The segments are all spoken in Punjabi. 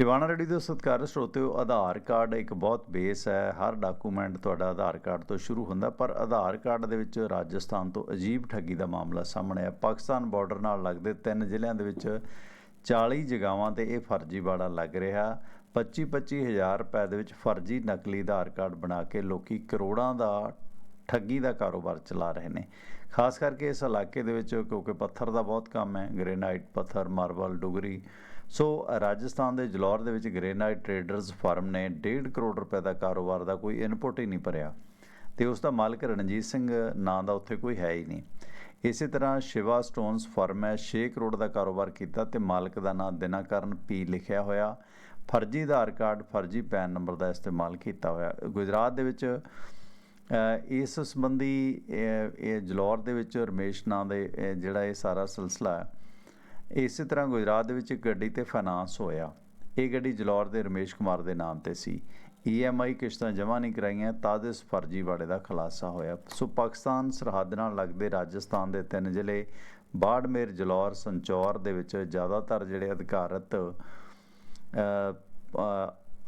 ਟਿਵਾਣਾ ਰੇਡੀ ਦੇ ਸਤਿਕਾਰ ਸਰੋਤਿਓ, ਆਧਾਰ ਕਾਰਡ ਇੱਕ ਬਹੁਤ ਬੇਸ ਹੈ। ਹਰ ਡਾਕੂਮੈਂਟ ਤੁਹਾਡਾ ਆਧਾਰ ਕਾਰਡ ਤੋਂ ਸ਼ੁਰੂ ਹੁੰਦਾ, ਪਰ ਆਧਾਰ ਕਾਰਡ ਦੇ ਵਿੱਚ ਰਾਜਸਥਾਨ ਤੋਂ ਅਜੀਬ ਠੱਗੀ ਦਾ ਮਾਮਲਾ ਸਾਹਮਣੇ ਆ ਪਾਕਿਸਤਾਨ ਬਾਰਡਰ ਨਾਲ ਲੱਗਦੇ ਤਿੰਨ ਜ਼ਿਲ੍ਹਿਆਂ ਦੇ ਵਿੱਚ 40 ਜਗਾਵਾਂ ਤੇ ਇਹ ਫਰਜ਼ੀਵਾੜਾ ਲੱਗ ਰਿਹਾ। 25-25 ਹਜ਼ਾਰ ਰੁਪਏ ਦੇ ਵਿੱਚ ਫਰਜ਼ੀ ਨਕਲੀ ਆਧਾਰ ਕਾਰਡ ਬਣਾ ਕੇ ਲੋਕੀ ਕਰੋੜਾਂ ਦਾ ਠੱਗੀ ਦਾ ਕਾਰੋਬਾਰ ਚਲਾ ਰਹੇ ਨੇ। ਖਾਸ ਕਰਕੇ ਇਸ ਇਲਾਕੇ ਦੇ ਵਿੱਚ ਕਿਉਂਕਿ ਪੱਥਰ ਦਾ ਬਹੁਤ ਕੰਮ ਹੈ, ਗ੍ਰੇਨਾਈਟ ਪੱਥਰ, ਮਾਰਬਲ, ਡੁਗਰੀ। ਸੋ ਰਾਜਸਥਾਨ ਦੇ ਜਲੌਰ ਦੇ ਵਿੱਚ ਗ੍ਰੇਨਾਈਟ ਟ੍ਰੇਡਰਸ ਫਰਮ ਨੇ 1.5 ਕਰੋੜ ਰੁਪਏ ਦਾ ਕਾਰੋਬਾਰ ਦਾ ਕੋਈ ਇਨਪੁਟ ਹੀ ਨਹੀਂ ਭਰਿਆ। ਤੇ ਉਸ ਦਾ ਮਾਲਕ ਰਣਜੀਤ ਸਿੰਘ ਨਾਂ ਦਾ ਉੱਥੇ ਕੋਈ ਹੈ ਹੀ ਨਹੀਂ। ਇਸੇ ਤਰ੍ਹਾਂ ਸ਼ਿਵਾ ਸਟੋਨਸ ਫਰਮ ਹੈ 6 ਕਰੋੜ ਦਾ ਕਾਰੋਬਾਰ ਕੀਤਾ ਤੇ ਮਾਲਕ ਦਾ ਨਾਂ ਦਿਨਾਕਰਨ ਪੀ ਲਿਖਿਆ ਹੋਇਆ। ਫਰਜ਼ੀ ਆਧਾਰ ਕਾਰਡ, ਫਰਜ਼ੀ ਪੈਨ ਨੰਬਰ ਦਾ ਇਸਤੇਮਾਲ ਕੀਤਾ ਹੋਇਆ। ਗੁਜਰਾਤ ਦੇ ਵਿੱਚ ਇਸ ਸੰਬੰਧੀ ਇਹ ਜਲੌਰ ਦੇ ਵਿੱਚ ਰਮੇਸ਼ ਨਾਂ ਦੇ ਜਿਹੜਾ ਇਹ ਸਾਰਾ ਸਿਲਸਿਲਾ ਹੈ, ਇਸੇ ਤਰ੍ਹਾਂ ਗੁਜਰਾਤ ਦੇ ਵਿੱਚ ਇੱਕ ਗੱਡੀ ਤੇ ਫਾਈਨਾਂਸ ਹੋਇਆ। ਇਹ ਗੱਡੀ ਜਲੌਰ ਦੇ ਰਮੇਸ਼ ਕੁਮਾਰ ਦੇ ਨਾਮ ਤੇ ਸੀ। ਈਐਮਆਈ ਕਿਸ਼ਤਾਂ ਜਮ੍ਹਾਂ ਨਹੀਂ ਕਰਾਈਆਂ, ਤਦ ਇਸ ਫਰਜ਼ੀਵਾੜੇ ਦਾ ਖੁਲਾਸਾ ਹੋਇਆ। ਸੋ ਪਾਕਿਸਤਾਨ ਸਰਹੱਦ ਨਾਲ ਲੱਗਦੇ ਰਾਜਸਥਾਨ ਦੇ ਤਿੰਨ ਜ਼ਿਲ੍ਹੇ, ਬਾੜਮੇਰ, ਜਲੌਰ, ਸੰਚੌਰ ਦੇ ਵਿੱਚ ਜ਼ਿਆਦਾਤਰ ਜਿਹੜੇ ਅਧਿਕਾਰਤ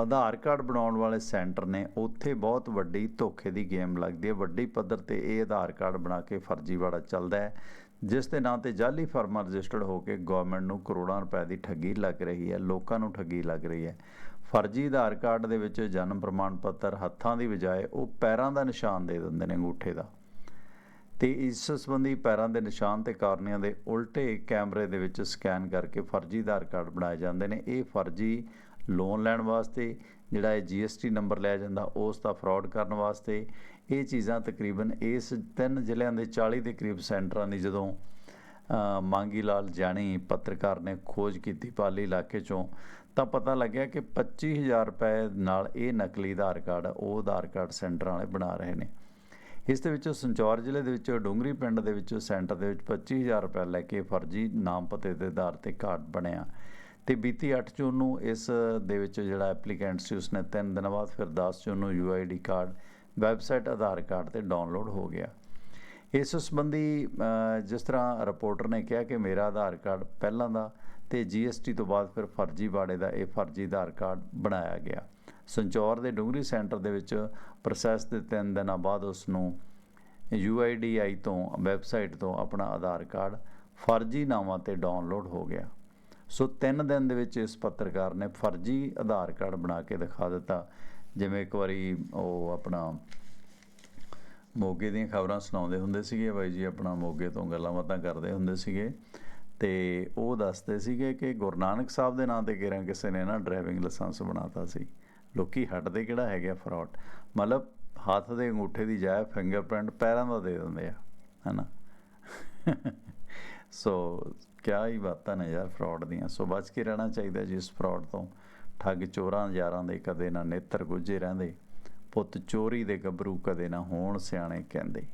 ਆਧਾਰ ਕਾਰਡ ਬਣਾਉਣ ਵਾਲੇ ਸੈਂਟਰ ਨੇ ਉੱਥੇ ਬਹੁਤ ਵੱਡੀ ਧੋਖੇ ਦੀ ਗੇਮ ਲੱਗਦੀ ਹੈ। ਵੱਡੀ ਪੱਧਰ ਤੇ ਇਹ ਆਧਾਰ ਕਾਰਡ ਬਣਾ ਕੇ ਫਰਜ਼ੀਵਾੜਾ ਚੱਲਦਾ ਹੈ, ਜਿਸ ਦੇ ਨਾਂ ਤੇ ਜਾਲੀ ਫਰਮਾਂ ਰਜਿਸਟਰਡ ਹੋ ਕੇ ਗਵਰਨਮੈਂਟ ਨੂੰ ਕਰੋੜਾਂ ਰੁਪਏ ਦੀ ਠੱਗੀ ਲੱਗ ਰਹੀ ਹੈ, ਲੋਕਾਂ ਨੂੰ ਠੱਗੀ ਲੱਗ ਰਹੀ ਹੈ। ਫਰਜ਼ੀ ਆਧਾਰ ਕਾਰਡ ਦੇ ਵਿੱਚ ਜਨਮ ਪ੍ਰਮਾਣ ਪੱਤਰ ਹੱਥਾਂ ਦੀ ਬਜਾਏ ਉਹ ਪੈਰਾਂ ਦਾ ਨਿਸ਼ਾਨ ਦੇ ਦਿੰਦੇ ਨੇ ਅੰਗੂਠੇ ਦਾ। ਤੇ ਇਸ ਸੰਬੰਧੀ ਪੈਰਾਂ ਦੇ ਨਿਸ਼ਾਨ ਤੇ ਕਾਰਨੀਆਂ ਦੇ ਉਲਟੇ ਕੈਮਰੇ ਦੇ ਵਿੱਚ ਸਕੈਨ ਕਰਕੇ ਫਰਜ਼ੀ ਆਧਾਰ ਕਾਰਡ ਬਣਾਏ ਜਾਂਦੇ ਨੇ। ਇਹ ਫਰਜ਼ੀ ਲੋਨ ਲੈਣ ਵਾਸਤੇ ਜਿਹੜਾ ਇਹ GST ਨੰਬਰ ਲਿਆ ਜਾਂਦਾ ਉਸ ਦਾ ਫਰਾਡ ਕਰਨ ਵਾਸਤੇ ਇਹ ਚੀਜ਼ਾਂ ਤਕਰੀਬਨ ਇਸ ਤਿੰਨ ਜ਼ਿਲ੍ਹਿਆਂ ਦੇ 40 ਦੇ ਕਰੀਬ ਸੈਂਟਰਾਂ ਦੀ ਜਦੋਂ ਅ, ਮਾਂਗੀ ਲਾਲ ਜਾਣੀ ਪੱਤਰਕਾਰ ਨੇ ਖੋਜ ਕੀਤੀ ਪਾਲੀ ਇਲਾਕੇ ਚੋਂ ਤਾਂ ਪਤਾ ਲੱਗਿਆ ਕਿ 25000 ਰੁਪਏ ਨਾਲ ਇਹ ਨਕਲੀ ਆਧਾਰ ਕਾਰਡ ਉਹ ਆਧਾਰ ਕਾਰਡ ਸੈਂਟਰਾਂ ਵਾਲੇ ਬਣਾ ਰਹੇ ਨੇ। ਇਸ ਦੇ ਵਿੱਚੋਂ ਸੰਚੌਰ ਜ਼ਿਲ੍ਹੇ ਦੇ ਵਿੱਚੋਂ ਡੂੰਗਰੀ ਪਿੰਡ ਦੇ ਵਿੱਚੋਂ ਸੈਂਟਰ ਦੇ ਵਿੱਚ 25000 ਰੁਪਏ ਲੈ ਕੇ ਫਰਜ਼ੀ ਨਾਮ ਪਤੇ ਦੇ ਆਧਾਰ ਤੇ ਕਾਰਡ ਬਣਿਆ। ਤੇ ਬੀਤੀ 8 ਜੂਨ ਨੂੰ ਇਸ ਦੇ ਵਿੱਚ ਜਿਹੜਾ ਐਪਲੀਕੈਂਟ ਸੀ, ਉਸਨੇ 3 ਦਿਨਾਂ ਬਾਅਦ ਫਿਰ 10 ਜੂਨ ਨੂੰ UID card, website Aadhaar card ਤੇ ਡਾਊਨਲੋਡ ਹੋ ਗਿਆ। ਇਸ ਸੰਬੰਧੀ ਜਿਸ ਤਰ੍ਹਾਂ ਰਿਪੋਰਟਰ ਨੇ ਕਿਹਾ ਕਿ ਮੇਰਾ ਆਧਾਰ ਕਾਰਡ ਪਹਿਲਾਂ ਦਾ ਤੇ GST ਤੋਂ ਬਾਅਦ ਫਿਰ ਫਰਜ਼ੀ ਬਾੜੇ ਦਾ ਇਹ ਫਰਜ਼ੀ ਆਧਾਰ ਕਾਰਡ ਬਣਾਇਆ ਗਿਆ। ਸੰਚੌਰ ਦੇ ਡੂੰਗਰੀ ਸੈਂਟਰ ਦੇ ਵਿੱਚ ਪ੍ਰੋਸੈਸ ਦੇ 3 ਦਿਨਾਂ ਬਾਅਦ ਉਸ ਨੂੰ UIDI ਤੋਂ, ਵੈਬਸਾਈਟ ਤੋਂ ਆਪਣਾ ਆਧਾਰ ਕਾਰਡ ਫਰਜ਼ੀ ਨਾਵਾਂ ਤੇ ਡਾਊਨਲੋਡ ਹੋ ਗਿਆ। ਸੋ 3 ਦਿਨ ਦੇ ਵਿੱਚ ਇਸ ਪੱਤਰਕਾਰ ਨੇ ਫਰਜ਼ੀ ਆਧਾਰ ਕਾਰਡ ਬਣਾ ਕੇ ਦਿਖਾ ਦਿੱਤਾ। ਜਿਵੇਂ ਇੱਕ ਵਾਰੀ ਉਹ ਆਪਣਾ ਮੋਗੇ ਦੀਆਂ ਖਬਰਾਂ ਸੁਣਾਉਂਦੇ ਹੁੰਦੇ ਸੀਗੇ, ਬਾਈ ਜੀ ਆਪਣਾ ਮੋਗੇ ਤੋਂ ਗੱਲਾਂ ਬਾਤਾਂ ਕਰਦੇ ਹੁੰਦੇ ਸੀਗੇ ਤੇ ਉਹ ਦੱਸਦੇ ਸੀਗੇ ਕਿ ਗੁਰੂ ਨਾਨਕ ਸਾਹਿਬ ਦੇ ਨਾਂ ਤੇ ਕਿਰਾਂ ਕਿਸੇ ਨੇ ਨਾ ਡਰਾਈਵਿੰਗ ਲਾਇਸੈਂਸ ਬਣਾਤਾ ਸੀ। ਲੋਕੀ ਹਟਦੇ ਕਿਹੜਾ ਹੈਗਾ ਫਰਾਡ? ਮਤਲਬ ਹੱਥ ਦੇ ਅੰਗੂਠੇ ਦੀ ਜਾਇ ਫਿੰਗਰਪ੍ਰਿੰਟ ਪੈਰਾਂ ਦਾ ਦੇ ਦਿੰਦੇ ਆ, ਹੈਨਾ? ਸੋ ਕਿਆ ਹੀ ਬਾਤਾਂ ਨੇ ਯਾਰ ਫਰਾਡ ਦੀਆਂ। ਸੋ ਬਚ ਕੇ ਰਹਿਣਾ ਚਾਹੀਦਾ ਜੀ ਇਸ ਫਰਾਡ ਤੋਂ। ਠੱਗ ਚੋਰਾਂ, ਯਾਰਾਂ ਦੇ ਕਦੇ ਨਾ ਨੇਤਰ ਗੁੱਝੇ ਰਹਿੰਦੇ। ਪੁੱਤ ਚੋਰੀ ਦੇ ਗੱਭਰੂ ਕਦੇ ਨਾ ਹੋਣ ਸਿਆਣੇ ਕਹਿੰਦੇ।